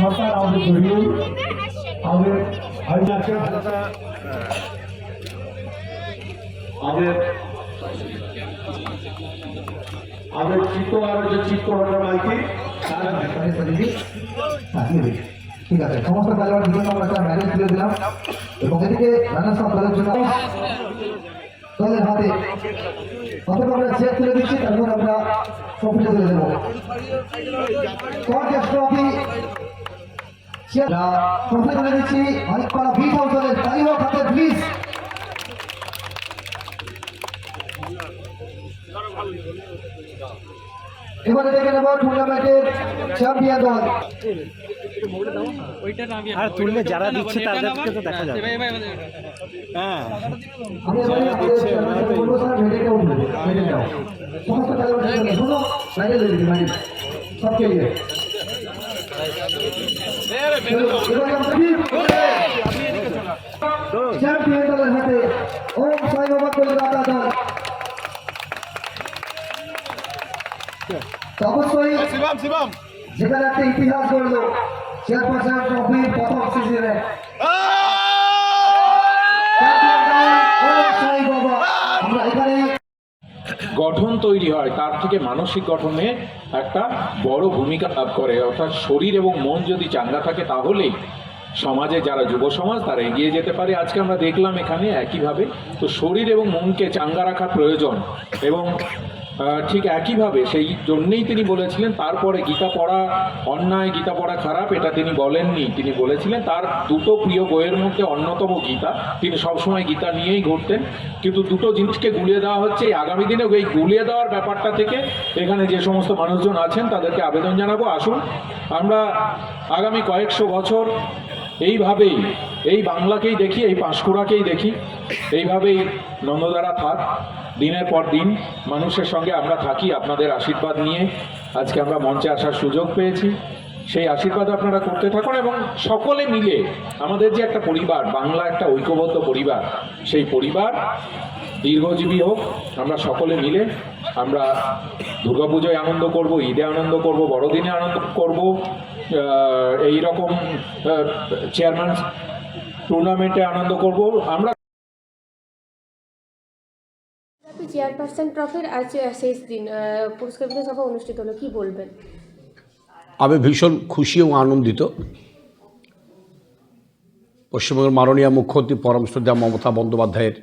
সরকার আমাদের জড়িয়ে আমাদের আমাদের আমাদের চিত্তর যে মাইতি তারা ঠিক আছে, সমস্ত খেলোয়াড়ের জন্য আমরা ম্যানেজ তুলে দিলাম। এবং এদিকে রানার্স আপ দলের জন্য দলের হাতে প্রথমে আমরা চেক তুলে দিচ্ছি, তারপর আমরা ট্রফিটা তুলে দেবো। ট্রফি ট্রফি তুলে দিচ্ছি। মানিকপাড়া বি তাই হোক হাতে প্লিজ এবারে দেখে নেব টুর্নামেন্টের চ্যাম্পিয়ন দল। আর তুললে যারা দিচ্ছে তাদেরকে তো দেখা যাবে। হ্যাঁ চ্যাম্পিয়ন হাতে ওম সাই বাবা কলকাতা দল অবশ্যই যেখানে একটা ইতিহাস গঠন তৈরি হয়, তার থেকে মানসিক গঠনে একটা বড় ভূমিকা লাভ করে। অর্থাৎ শরীর এবং মন যদি চাঙ্গা থাকে, তাহলেই সমাজে যারা যুব সমাজ, তারা এগিয়ে যেতে পারে। আজকে আমরা দেখলাম এখানে একইভাবে, তো শরীর এবং মনকে চাঙ্গা রাখা প্রয়োজন এবং ঠিক একইভাবে সেই জন্যেই তিনি বলেছিলেন, তারপরে গীতা পড়া অন্যায়, গীতা পড়া খারাপ, এটা তিনি বলেননি, তিনি বলেছিলেন, তার দুটো প্রিয় বইয়ের মধ্যে অন্যতম গীতা, তিনি সবসময় গীতা নিয়েই ঘুরতেন, কিন্তু দুটো জিনিসকে গুলিয়ে দেওয়া হচ্ছে, এই আগামী দিনে এই গুলিয়ে দেওয়ার ব্যাপারটা থেকে এখানে যে সমস্ত মানুষজন আছেন, তাদেরকে আবেদন জানাব। আসুন, আমরা আগামী কয়েকশো বছর এইভাবেই এই বাংলাকেই দেখি, এই পাঁশকুড়াকেই দেখি। এইভাবেই নন্দদারা থাক। দিনের পর দিন মানুষের সঙ্গে আমরা থাকি আপনাদের আশীর্বাদ নিয়ে। আজকে আমরা মঞ্চে আসার সুযোগ পেয়েছি। সেই আশীর্বাদ আপনারা করতে থাকুন এবং সকলে মিলে আমাদের যে একটা পরিবার, বাংলা একটা ঐক্যবদ্ধ পরিবার, সেই পরিবার দীর্ঘজীবী হোক, আমরা সকলে মিলে আমরা দুর্গাপুজোয় আনন্দ করব, ঈদে আনন্দ করব, বড়দিনে আনন্দ করব এই রকম চেয়ারম্যান টুর্নামেন্টে আনন্দ করব। আমরা বিজেপি চেয়ারপারসন ট্রফির আজ শেষ দিন পুরস্কার বিতরণ সভা অনুষ্ঠিত হলো। কি বলবেন? আমি ভীষণ খুশি এবং আনন্দিত। পশ্চিমবঙ্গের মাননীয় মুখ্যমন্ত্রী পরম শ্রদ্ধা মমতা বন্দ্যোপাধ্যায়ের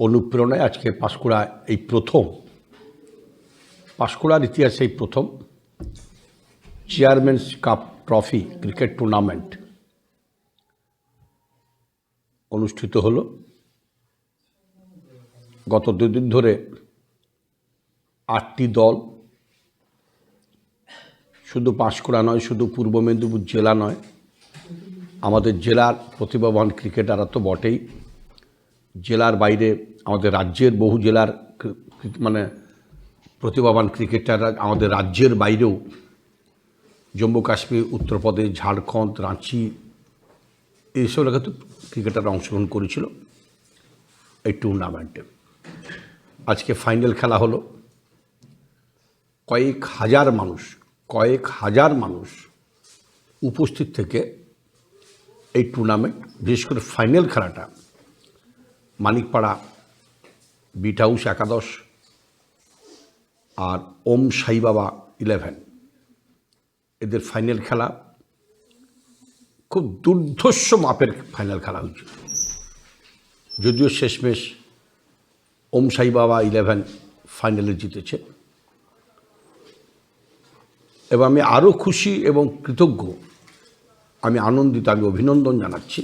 অনুপ্রেরণায় আজকে পাঁশকুড়া এই প্রথম পাঁশকুড়ার ইতিহাসে এই প্রথম Chairman's Cup trophy cricket tournament অনুষ্ঠিত হলো। গত দুদিন ধরে আটটি দল, শুধু পাঁশকুড়া নয়, শুধু পূর্ব মেদিনীপুর জেলা নয়, আমাদের জেলার প্রতিভাবান ক্রিকেটাররা তো বটেই। জেলার বাইরে আমাদের রাজ্যের বহু জেলার মানে প্রতিভাবান ক্রিকেটাররা আমাদের রাজ্যের বাইরেও জম্মু কাশ্মীর, উত্তরপ্রদেশ, ঝাড়খণ্ড, রাঁচি, এইসব এলাকাতে ক্রিকেটাররা অংশগ্রহণ করেছিল এই টুর্নামেন্টে আজকে ফাইনাল খেলা হলো। কয়েক হাজার মানুষ, কয়েক হাজার মানুষ উপস্থিত থেকে এই টুর্নামেন্ট বিশেষ করে ফাইনাল খেলাটা, মানিকপাড়া বিট হাউস একাদশ আর ওম সাই বাবা ইলেভেন এদের ফাইনাল খেলা খুব দুর্ধর্ষ মাপের ফাইনাল খেলা হয়েছিল। যদিও শেষমেশ ওম সাই বাবা ইলেভেন ফাইনালে জিতেছে। এবং আমি আরও খুশি এবং কৃতজ্ঞ, আমি আনন্দিত, আমি অভিনন্দন জানাচ্ছি।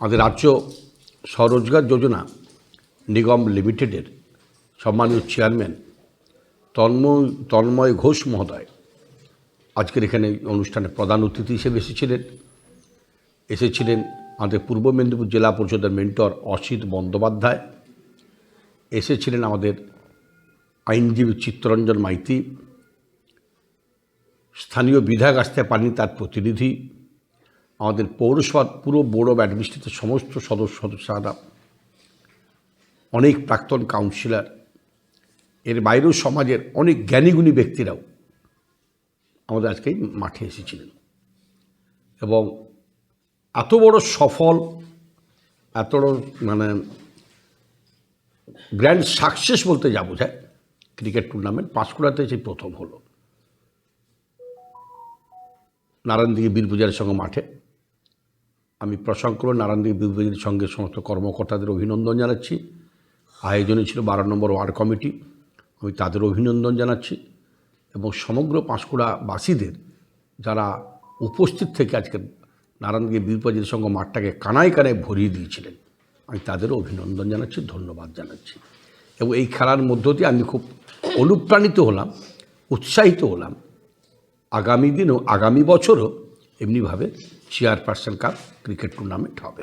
আমাদের রাজ্য স্বরোজগার যোজনা নিগম লিমিটেডের সম্মানীয় চেয়ারম্যান তন্ময় তন্ময় ঘোষ মহোদয়। আজকের এখানে অনুষ্ঠানে প্রধান অতিথি হিসেবে এসেছিলেন। এসেছিলেন আমাদের পূর্ব মেদিনীপুর জেলা পরিষদের মেন্টর অসিত বন্দ্যোপাধ্যায়। এসেছিলেন আমাদের আইনজীবী চিত্তরঞ্জন মাইতি। স্থানীয় বিধায়ক আসতে পারেনি তার প্রতিনিধি। আমাদের পৌরসভার পুরো বোর্ড অফ অ্যাডমিনিস্ট্রেশনের সমস্ত সদস্য সদস্যরা অনেক প্রাক্তন কাউন্সিলর। এর বাইরেও সমাজের অনেক জ্ঞানীগুণী ব্যক্তিরাও আমাদের আজকেই মাঠে এসেছিলেন। এবং এত বড় সফল, এত মানে গ্র্যান্ড সাকসেস বলতে যা বোঝায় ক্রিকেট টুর্নামেন্ট পাঁশকুড়াতে সেই প্রথম হলো। নারায়ণদিঘি বীরপূজার সঙ্গে মাঠে। আমি প্রশংক নারায়ণদিঘি বীরপূজার সঙ্গে সমস্ত কর্মকর্তাদের অভিনন্দন জানাচ্ছি। আয়োজনে ছিল বারো নম্বর ওয়ার্ড কমিটি, আমি তাদের অভিনন্দন জানাচ্ছি। এবং সমগ্র পাঁশকুড়াবাসীদের যারা উপস্থিত থেকে আজকে নারায়ণদিঘি বীরপূজার সঙ্গে মাঠটাকে কানায় কানায় ভরিয়ে দিয়েছিলেন, আমি তাদেরও অভিনন্দন জানাচ্ছি, ধন্যবাদ জানাচ্ছি। এবং এই খেলার মধ্য দিয়ে আমি খুব অনুপ্রাণিত হলাম, উৎসাহিত হলাম। আগামী দিনও, আগামী বছরও এমনিভাবে চেয়ারপারসন কাপ ক্রিকেট টুর্নামেন্ট হবে।